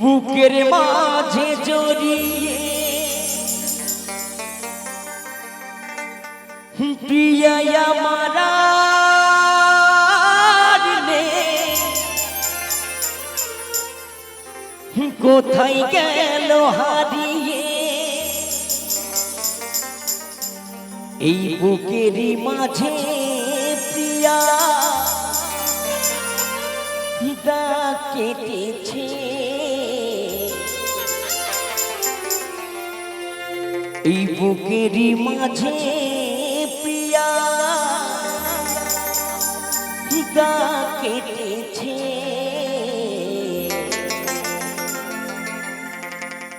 বুকের মাঝে জড়িয়ে আর নেই। কোথায় গেল হারিয়ে এই বুকেরই মাঝে প্রিয়া দা এই বুকেরই মাঝে প্রিয়া দা কেটেছে।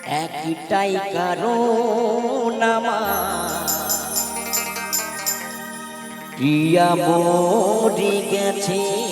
একটাই কারণ আমার। প্রিয়া মরে গেছে।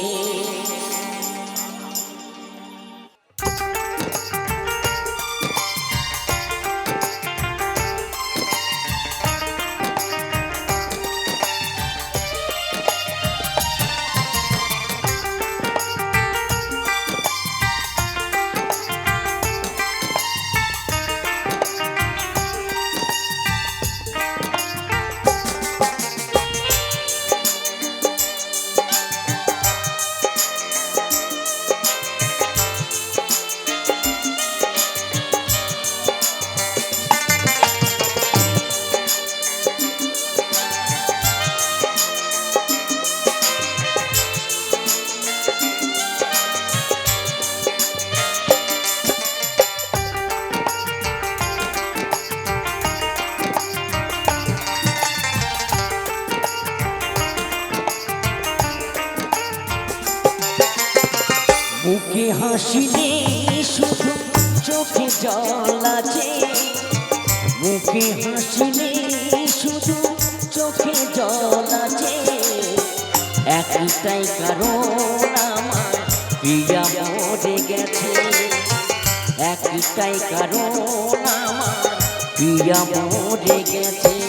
মুখে হাসি নেই শুধু চোখে জল আছে। মুখে হাসি নেই শুধু চোখে জল আছে। একটাই কারণ আমার প্রিয়া মরে গেছে। একটাই কারণ আমার প্রিয়া মরে গেছে।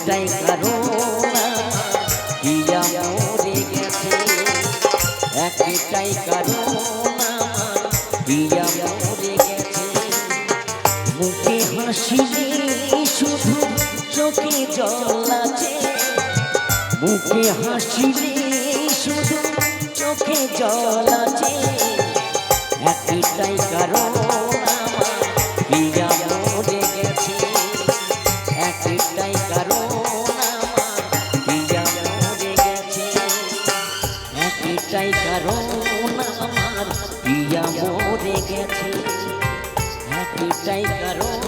একটাই কারণ প্রিয়া মরে গেছে একটাই কারণ প্রিয়া মরে গেছে মুখে হাসি শুধু চোখে জল আছে। মুখে হাসি শুধু চোখে জল আছে। একটাই কারণ গেছে। একটাই কারণ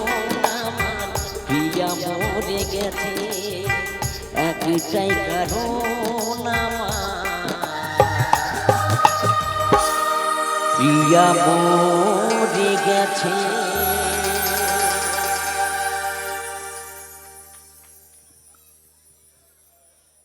আমার প্রিয়া মরে গেছে। একটাই আমার প্রিয়া মরে গেছে।